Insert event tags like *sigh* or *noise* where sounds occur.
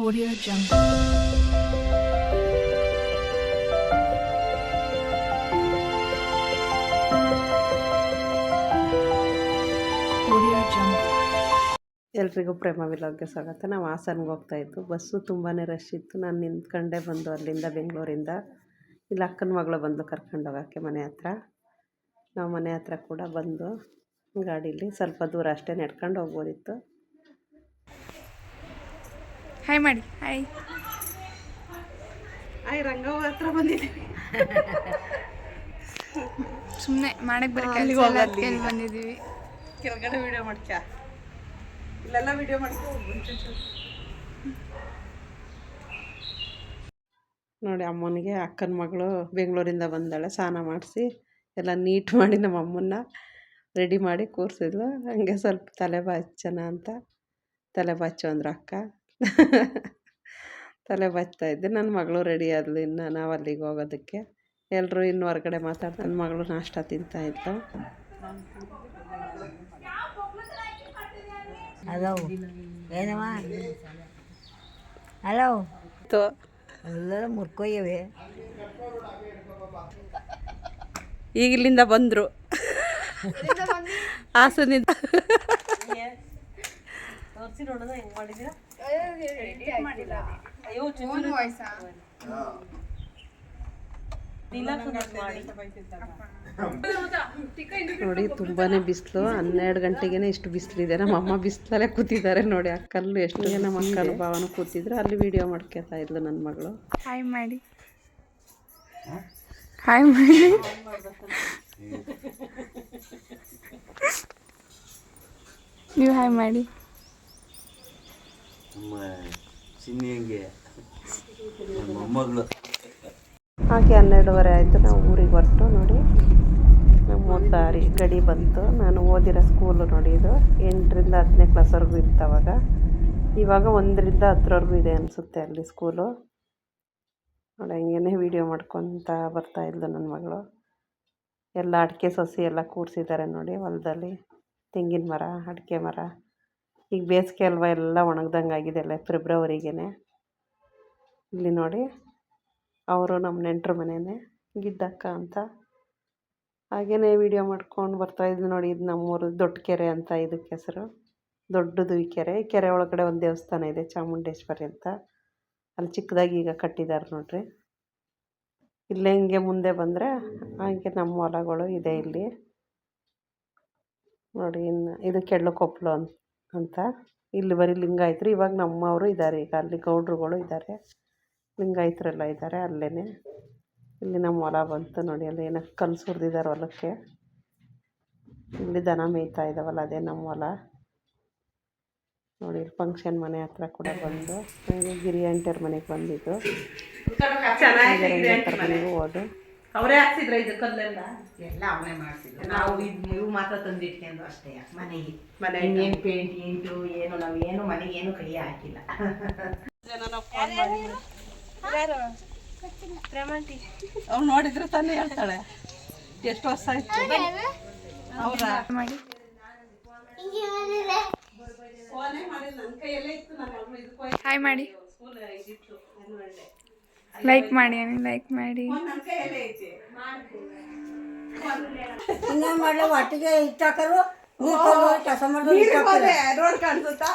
Audio Jungle. ಎಲ್ರಿಗೂ ಪ್ರೇಮ ವಿಲಾಗ್ಗೆ ಸ್ವಾಗತ. ನಾವು ಹಾಸನ್ಗೆ ಇದ್ದು, ಬಸ್ಸು ತುಂಬಾ ರಶ್ ಇತ್ತು. ನಾನು ನಿಂತ್ಕೊಂಡೆ ಬಂದು ಅಲ್ಲಿಂದ ಬೆಂಗಳೂರಿಂದ. ಇಲ್ಲಿ ಅಕ್ಕನ ಮಗಳು ಬಂದು ಕರ್ಕೊಂಡು ಹೋಗೋಕ್ಕೆ ಮನೆ ಹತ್ರ. ನಾವು ಮನೆ ಹತ್ರ ಕೂಡ ಬಂದು ಗಾಡೀಲಿ ಸ್ವಲ್ಪ ದೂರ ಅಷ್ಟೇ ನಡ್ಕೊಂಡು ಹೋಗ್ಬೋದಿತ್ತು. ಹಾಯ್ ಮಾಡಿ ಹಾಯ್ ಹಾಯ್ ರಂಗವ್ವ ಹತ್ರ ಬಂದಿದ್ದೀನಿ ಸುಮ್ಮನೆ ಮಾಡಕ್ಕೆ ಬರಕ್ಕೆ ಅಲ್ಲಿ. ಬಂದಿದ್ದೀವಿ. ಕೆಳಗಡೆ ವಿಡಿಯೋ ಮಾಡ್ಕ ಇಲ್ಲೆಲ್ಲ ವಿಡಿಯೋ ಮಾಡ್ಕೊ ನೋಡಿ ಅಮ್ಮನಿಗೆ ಅಕ್ಕನ ಮಗಳು ಬೆಂಗಳೂರಿಂದ ಬಂದಾಳೆ ಸ್ನಾನ ಮಾಡಿಸಿ ಎಲ್ಲ ನೀಟ್ ಮಾಡಿ ನಮ್ಮ ಅಮ್ಮನ್ನ ರೆಡಿ ಮಾಡಿ ಕೂರಿಸಿದ್ಲು. ಹಂಗೆ ಸ್ವಲ್ಪ ತಲೆ ಬಾಚೋಣ ಅಂತ. ತಲೆ ಬಾಚು ಅಂದ್ರೆ ಅಕ್ಕ. ತಲೆ ಬಚ್ತಾ ಇದ್ದೆ. ನನ್ನ ಮಗಳು ರೆಡಿ ಆದ್ಲು ಇನ್ನು ನಾವು ಅಲ್ಲಿಗೆ ಹೋಗೋದಕ್ಕೆ. ಎಲ್ಲರೂ ಇನ್ನು ಹೊರಗಡೆ ಮಾತಾಡ್ತಾ ನನ್ನ ಮಗಳು ನಾಷ್ಟ ತಿಂತಾ ಇತ್ತು ಹಲೋ ಹಲೋ ಎಲ್ಲರೂ ಮುರ್ಕೊಯ್ಯವೆ. ಈಗಿಲ್ಲಿಂದ ಬಂದರು. *laughs* ಹಾಸನಿಂದ. ನೋಡಿ ತುಂಬಾನೇ ಬಿಸಿಲು. ಹನ್ನೆರಡು ಗಂಟೆಗೆ ಇಷ್ಟು ಬಿಸಿಲಿದೆ. ನಮ್ಮ ಅಮ್ಮ ಬಿಸಿಲಲ್ಲೇ ಕೂತಿದ್ದಾರೆ ನೋಡಿ. ಅಕ್ಕಲ್ಲೂ ಎಷ್ಟು ಜನ ಮಕ್ಕಳು ಭಾವನ ಕೂತಿದ್ರು. ಅಲ್ಲಿ ವಿಡಿಯೋ ಮಾಡ್ಕೊತಾ ಇದ್ಲು ನನ್ನ ಮಗಳು. ಹಾಯ್ ಮಾಡಿ ಹಾಯ್ ಮಾಡಿ ನೀವು ಹಾಯ್ ಮಾಡಿ ಹಾಗೆ ಹನ್ನೆರಡುವರೆ ಆಯಿತು, ನಾವು ಊರಿಗೆ ಹೊರಟು ನೋಡಿ. ನಮ್ಮ ದಾರಿ ಗಡಿ ಬಂತು. ನಾನು ಓದಿರೋ ಸ್ಕೂಲು ನೋಡಿ ಇದು. ಎಂಟರಿಂದ ಹತ್ತನೇ ಕ್ಲಾಸ್ವರೆಗೂ ಇತ್ತು ಅವಾಗ. ಇವಾಗ ಒಂದರಿಂದ ಹತ್ತರವರೆಗೂ ಇದೆ ಅನಿಸುತ್ತೆ ಅಲ್ಲಿ ಸ್ಕೂಲು ನೋಡಿ, ಹಂಗೇನೆ ವೀಡಿಯೋ ಮಾಡ್ಕೊತ ಬರ್ತಾ ಇದ್ಲು ನನ್ನ ಮಗಳು. ಎಲ್ಲ ಅಡಿಕೆ ಸೊಸಿ ಎಲ್ಲ ಕೂರಿಸಿದ್ದಾರೆ ನೋಡಿ ಹೊಲದಲ್ಲಿ. ತೆಂಗಿನ ಮರ, ಅಡಿಕೆ ಮರ. ಈಗ ಬೇಸಿಗೆ ಅಲ್ವಾ ಎಲ್ಲ ಒಣಗ್ದಂಗೆ ಆಗಿದೆ ಅಲ್ಲ ಫೆಬ್ರವರಿಗೇ ಇಲ್ಲಿ ನೋಡಿ, ಅವರು ನಮ್ಮ ನೆಂಟರು ಮನೆಯೇ ಗಿಡ್ಡಕ್ಕ ಅಂತ. ಹಾಗೆಯೇ ವಿಡಿಯೋ ಮಾಡ್ಕೊಂಡು ಬರ್ತಾಯಿದ್ವಿ ನೋಡಿ, ಇದು ನಮ್ಮೂರು ದೊಡ್ಡ ಕೆರೆ ಅಂತ ಇದಕ್ಕೆ ಹೆಸರು. ದೊಡ್ಡದು ಈ ಕೆರೆ. ಕೆರೆ ಒಳಗಡೆ ಒಂದು ದೇವಸ್ಥಾನ ಇದೆ, ಚಾಮುಂಡೇಶ್ವರಿ ಅಂತ. ಅಲ್ಲಿ ಚಿಕ್ಕದಾಗಿ ಈಗ ಕಟ್ಟಿದ್ದಾರೆ ನೋಡ್ರಿ. ಇಲ್ಲೇ ಹಿಂಗೆ ಮುಂದೆ ಬಂದರೆ ಹಾಗೆ ನಮ್ಮ ಹೊಲಗಳು ಇದೆ ಇಲ್ಲಿ. ನೋಡಿ ಇನ್ನು ಇದು ಕೆಳ್ಳು ಕೊಪ್ಪಲು ಅಂತ. ಅಂತ. ಇಲ್ಲಿ ಬರೀ ಲಿಂಗಾಯತರು. ಇವಾಗ ನಮ್ಮವರು ಇದ್ದಾರೆ ಈಗ ಅಲ್ಲಿ ಗೌಡ್ರುಗಳು ಇದ್ದಾರೆ ಲಿಂಗಾಯತರೆಲ್ಲ ಇದ್ದಾರೆ ಅಲ್ಲೇ ಇಲ್ಲಿ ನಮ್ಮ ಹೊಲ ಬಂತು ನೋಡಿ. ಅಲ್ಲಿ ಏನೋ ಕಲ್ಲು ಸುರಿದಿದ್ದಾರೆ ಹೊಲಕ್ಕೆ. ಇಲ್ಲಿ ದನ ಮೇಯ್ತಾ ಇದ್ದಾವಲ್ಲ ಅದೇ ನಮ್ಮ ಹೊಲ. ನೋಡಿ ಫಂಕ್ಷನ್ ಮನೆ ಹತ್ರ ಕೂಡ ಬಂದು. ಗಿರಿ ಮನೆಗೆ ಬಂದಿದ್ದು. ಮನೆಗೂ ಹೋದು ಅವರೇ ಹಾಕ್ಸಿದ್ರ ಇದು ಕಲ್ಲೆಲ್ಲ ಎಲ್ಲ ಅವನೇ ಮಾಡ್ಸಿದ್ರು ನಾವು ಇದು ಇವು ಮಾತ್ರ ತಂದಿಟ್ಕೊಂಡು ಅಷ್ಟೇ ಮನೆಗೆ ಮನೆ ಇನ್ನೇನು ಪೇಂಟ್ ಏಂಟು ಏನು ನಾವು ಏನು ಮನೆಗೆ ಏನು ಕೈ ಹಾಕಿಲ್ಲ. ಅವ್ರು ನೋಡಿದ್ರೆ ತಾನೇ ಹೇಳ್ತಾಳೆ. ಎಷ್ಟು ವರ್ಷ ಆಯ್ತು? ಹೌದಾ? ಮಾಡಿ. ಹಾಯ್ ಮಾಡಿ. ಲೈಕ್ ಮಾಡಿ ಲೈಕ್ ಮಾಡಿ. ಇನ್ನ ಮಾಡಲ್ಲ ಒಟ್ಟಿಗೆ ಇಟ್ಟಾಕರು ಕೆಲಸ ಮಾಡಿದ್ರೆ ರೋಡ್ ಕಾಣಿಸುತ್ತಾ?